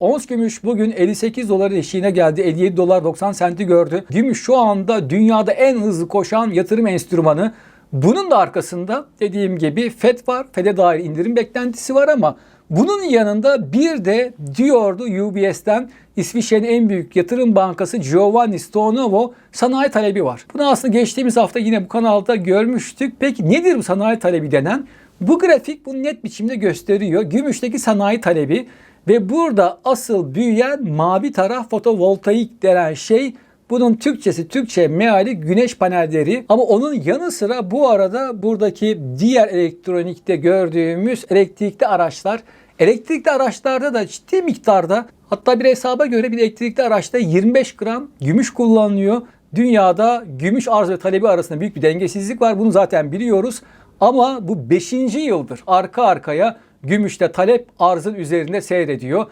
Ons gümüş bugün 58 dolar eşiğine geldi. 57 dolar 90 senti gördü. Gümüş şu anda dünyada en hızlı koşan yatırım enstrümanı. Bunun da arkasında dediğim gibi FED var. FED'e dair indirim beklentisi var ama bunun yanında bir de diyordu UBS'ten İsviçre'nin en büyük yatırım bankası Giovanni Stonovo sanayi talebi var. Bunu aslında geçtiğimiz hafta yine bu kanalda görmüştük. Peki nedir bu sanayi talebi denen? Bu grafik bunu net biçimde gösteriyor. Gümüşteki sanayi talebi ve burada asıl büyüyen mavi taraf fotovoltaik denen şey bunun Türkçesi, Türkçe meali güneş panelleri ama onun yanı sıra bu arada buradaki diğer elektronikte gördüğümüz elektrikli araçlar. Elektrikli araçlarda da ciddi miktarda hatta bir hesaba göre bir elektrikli araçta 25 gram gümüş kullanılıyor. Dünyada gümüş arz ve talebi arasında büyük bir dengesizlik var. Bunu zaten biliyoruz. Ama bu 5. yıldır arka arkaya gümüşte talep arzın üzerinde seyrediyor.